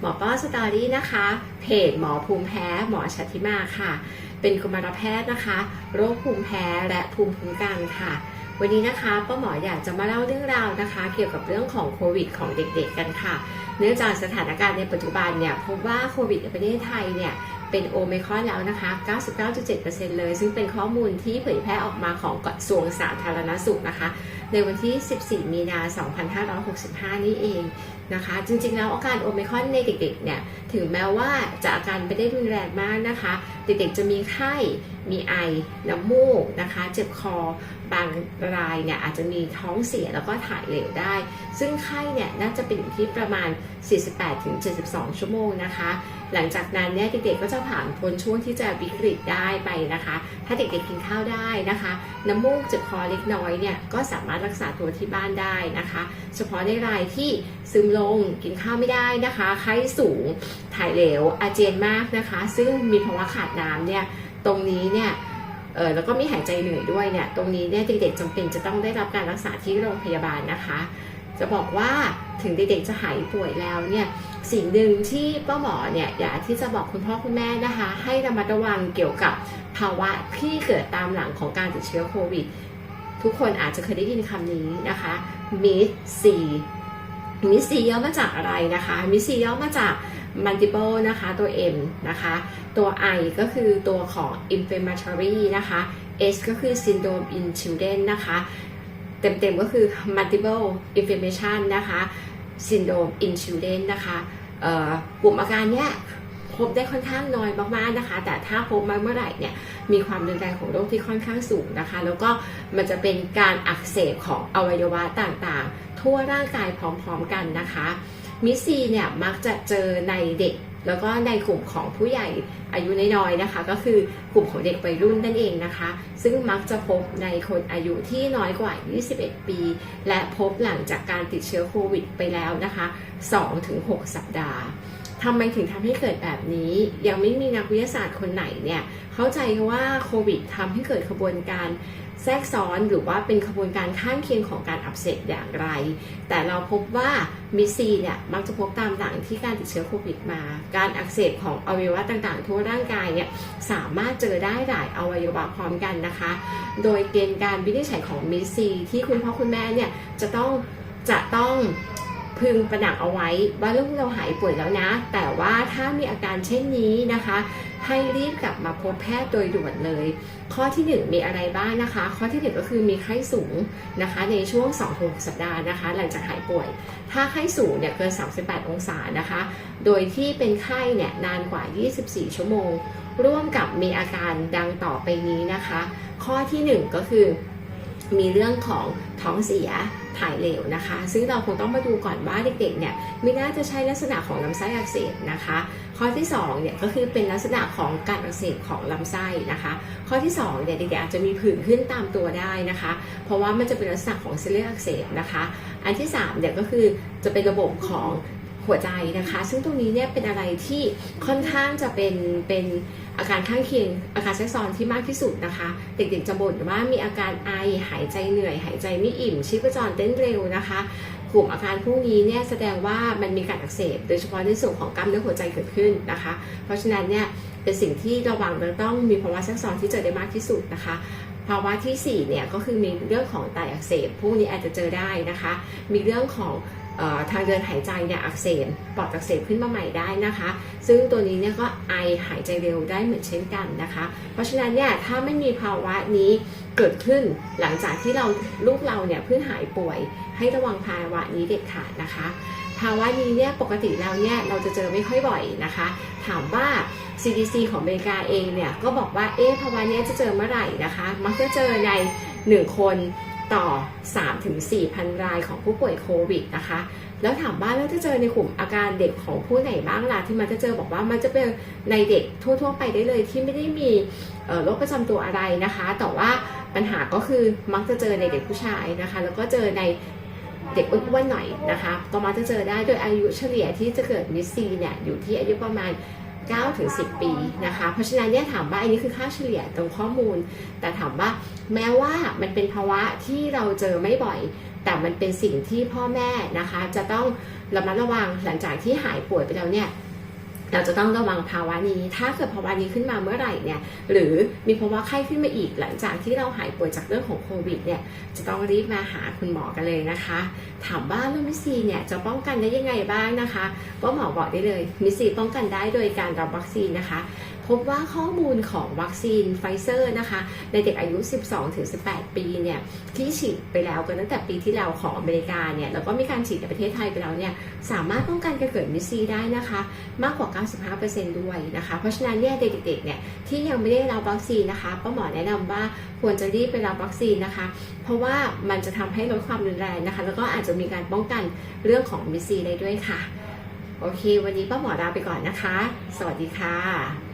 หมอป้อสตอรี่นะคะ เพจหมอภูมิแพ้หมอชัติมาค่ะ เป็นกุมารแพทย์นะคะ โรคภูมิแพ้และภูมิคุ้มกันค่ะ วันนี้นะคะป้าหมออยากจะมาเล่าเรื่องราวนะคะ เกี่ยวกับเรื่องของโควิดของเด็กๆกันค่ะ เนื่องจากสถานการณ์ในปัจจุบันเนี่ยพบว่าโควิดในประเทศไทยเนี่ย เป็นโอเมครอนแล้วนะคะ 99.7%เลย ซึ่งเป็นข้อมูลที่เผยแพร่ออกมาของกระทรวงสาธารณสุขนะคะ ในวันที่ 14 มีนา 2565 นี่เองนะคะ จริงๆ แล้วอาการโอเมครอนในเด็กๆ เนี่ย ถึงแม้ว่าจะอาการไม่ได้รุนแรงมากนะคะ เด็กๆ จะมีไข้มีไอ น้ำมูกนะคะ เจ็บคอ บางรายเนี่ยอาจจะมีท้องเสียแล้วก็ถ่ายเหลวได้ ซึ่งไข้เนี่ยน่าจะเป็นอยู่ที่ประมาณ 48-72 ชั่วโมงนะคะ หลังจากนั้นเนี่ยเด็กๆก็จะผ่านพ้นช่วงที่จะวิกฤตได้ไปนะคะ ถ้าเด็กๆกินข้าวได้นะคะ น้ำมูกเจ็บคอเล็กน้อยเนี่ยก็สามารถรักษาตัวที่บ้านได้นะคะ เฉพาะในรายที่ซึมลงกินข้าวไม่ได้นะคะ ไข้สูง ถ่ายเหลว อาเจียนมากนะคะ ซึ่งมีภาวะขาดน้ำเนี่ย ตรงนี้เนี่ยเออแล้วก็มีหายใจเหนื่อยด้วยเนี่ยตรงนี้เนี่ยเด็กๆจำเป็นจะต้องได้รับการรักษาที่โรงพยาบาลนะคะ จะบอกว่าถึงเด็กๆจะหายป่วยแล้วเนี่ยสิ่งหนึ่งที่ป้าหมอเนี่ยอยากที่จะบอกคุณพ่อคุณแม่นะคะ ให้ระมัดระวังเกี่ยวกับภาวะที่เกิดตามหลังของการติดเชื้อโควิด ทุกคนอาจจะเคยได้ยินคำนี้นะคะมิสซี มิสซีย่อมาจากอะไรนะคะมิสซีย่อมาจาก multiple นะคะ ตัว M นะคะ ตัว I ก็คือตัวของ inflammatory นะคะ S ก็คือ syndrome in children นะคะ เต็มๆก็คือ multiple inflammation นะคะ syndrome in children นะคะกลุ่มอาการเนี้ย พบได้ค่อนข้างน้อยมากๆนะคะ แต่ถ้าพบมาเมื่อไหร่เนี่ยมีความรุนแรงของโรคที่ค่อนข้างสูงนะคะ แล้วก็มันจะเป็นการอักเสบของอวัยวะต่างๆ ทั่วร่างกายพร้อมๆกันนะคะมิซีเนี่ยมักจะเจอในเด็กแล้วก็ในกลุ่มของผู้ใหญ่อายุน้อยๆนะคะ ก็คือกลุ่มของเด็กวัยรุ่นนั่นเองนะคะ ซึ่งมักจะพบในคนอายุที่น้อยกว่า 21 ปี และพบหลังจากการติดเชื้อโควิดไปแล้วนะคะ 2-6 สัปดาห์ ทำไมถึงทำให้เกิดแบบนี้ ยังไม่มีนักวิทยาศาสตร์คนไหนเนี่ยเข้าใจว่าโควิดทำให้เกิดขบวนการแทรกซ้อนหรือว่าเป็นขบวนการข้างเคียงของการอักเสบอย่างไร แต่เราพบว่ามิซีเนี่ยมักจะพบตามหลังที่การติดเชื้อโควิดมา การอักเสบของอวัยวะต่างๆ ทั่วร่างกายเนี่ยสามารถเจอได้หลายอวัยวะพร้อมกันนะคะ โดยเกณฑ์การวินิจฉัยของมิซีที่คุณพ่อคุณแม่เนี่ยจะต้องจะต้อง พึงประหนักเอาไว้ว่าลูกเราหายป่วยแล้วนะ แต่ว่าถ้ามีอาการเช่นนี้นะคะ ให้รีบกลับมาพบแพทย์โดยด่วนเลย ข้อที่ 1 มีอะไรบ้างนะคะ ข้อที่ 1 ก็คือมีไข้สูงนะคะ ในช่วง2-6สัปดาห์นะคะ หลังจากหายป่วย ถ้าไข้สูงเนี่ยเกิน 38 องศานะคะ โดยที่เป็นไข้เนี่ยนานกว่า 24 ชั่วโมง ร่วมกับมีอาการดังต่อไปนี้นะคะ ข้อทีหนึ่1 ก็คือ มีเรื่องของท้องเสียถ่ายเหลวนะคะ ซึ่งเราคงต้องมาดูก่อนว่าเด็กๆเนี่ยไม่น่าจะใช่ลักษณะของลำไส้อักเสบนะคะ ข้อที่2เนี่ยก็คือเป็นลักษณะของการอักเสบของลำไส้นะคะ ข้อที่2เนี่ยเด็กๆอาจจะมีผื่นขึ้นตามตัวได้นะคะ เพราะว่ามันจะเป็นลักษณะของเส้นเลือดอักเสบนะคะ อันที่3เนี่ยก็คือจะเป็นระบบของ หัวใจนะคะ ซึ่งตรงนี้เนี่ยเป็นอะไรที่ค่อนข้างจะเป็นเป็นอาการข้างเคียงอาการแทรกซ้อนที่มากที่สุดนะคะ เด็กๆจะบ่นว่ามีอาการไอหายใจเหนื่อย หายใจไม่อิ่มชีพจรเต้นเร็วนะคะ กลุ่มอาการพวกนี้เนี่ยแสดงว่ามันมีการอักเสบ โดยเฉพาะในส่วนของกล้ามเนื้อหัวใจเกิดขึ้นนะคะ เพราะฉะนั้นเนี่ยเป็นสิ่งที่ระวังและต้องมีภาวะแทรกซ้อนที่เจอได้มากที่สุดนะคะภาวะที่4เนี่ยก็คือมีเรื่องของไตอักเสบพวกนี้อาจจะเจอได้นะคะ มีเรื่องของ ทางเดินหายใจเนี่ยอักเสบปอดอักเสบขึ้นมาใหม่ได้นะคะ ซึ่งตัวนี้เนี่ยก็ไอหายใจเร็วได้เหมือนเช่นกันนะคะ เพราะฉะนั้นเนี่ยถ้าไม่มีภาวะนี้เกิดขึ้นหลังจากที่เราลูกเราเนี่ยเพิ่งหายป่วย ให้ระวังภาวะนี้เด็ดขาดนะคะภาวะนี้เนี่ยปกติแล้วเนี่ยเราจะเจอไม่ค่อยบ่อยนะคะ ถามว่า CDC ของอเมริกาเองเนี่ยก็บอกว่าเอ๊ะภาวะนี้จะเจอเมื่อไหร่นะคะ มักจะเจอใน 1 คน ต่อ 3-4พันรายของผู้ป่วยโควิดนะคะ แล้วถามว่าแล้วจะเจอในกลุ่มอาการเด็กของผู้ไหนบ้างล่ะที่มันจะเจอบอกว่ามันจะเป็นในเด็กทั่ว ๆ ไปได้เลยที่ไม่ได้มีโรคประจำตัวอะไรนะคะ แต่ว่าปัญหาก็คือมักจะเจอในเด็กผู้ชายนะคะ แล้วก็เจอในเด็กอ้วนๆหน่อยนะคะ ก็มักจะเจอได้โดยอายุเฉลี่ยที่จะเกิดมิสซีเนี่ยอยู่ที่อายุประมาณ 9ถึง10 ปีนะคะ เพราะฉะนั้นเนี่ยถามว่าอันนี้คือค่าเฉลี่ยตรงข้อมูล แต่ถามว่าแม้ว่ามันเป็นภาวะที่เราเจอไม่บ่อย แต่มันเป็นสิ่งที่พ่อแม่นะคะ จะต้องระมัดระวังหลังจากที่หายป่วยไปแล้วเนี่ย เราจะต้องระวังภาวะนี้ ถ้าเกิดภาวะนี้ขึ้นมาเมื่อไหร่เนี่ย หรือมีภาวะไข้ขึ้นมาอีก หลังจากที่เราหายป่วยจากเรื่องของโควิดเนี่ย จะต้องรีบมาหาคุณหมอกันเลยนะคะ ถามว่าเรื่องมิซีเนี่ยจะป้องกันได้ยังไงบ้างนะคะ ก็หมอบอกได้เลย มิซีป้องกันได้โดยการรับวัคซีนนะคะ พบว่าข้อมูลของวัคซีนไฟเซอร์นะคะ ในเด็กอายุ 12-18 ปีเนี่ยที่ฉีดไปแล้วกันตั้งแต่ปีที่แล้วของอเมริกาเนี่ยแล้วก็มีการฉีดในประเทศไทยไปแล้วเนี่ยสามารถป้องกันการเกิดมิซีได้นะคะ มากกว่า 95%ด้วยนะคะ เพราะฉะนั้นเนี่ยเด็กๆเนี่ยที่ยังไม่ได้รับวัคซีนนะคะป้าหมอแนะนำว่าควรจะรีบไปรับวัคซีนนะคะ เพราะว่ามันจะทำให้ลดความรุนแรงนะคะ แล้วก็อาจจะมีการป้องกันเรื่องของมิซีได้ด้วยค่ะ โอเค วันนี้ป้าหมอลาไปก่อนนะคะ สวัสดีค่ะ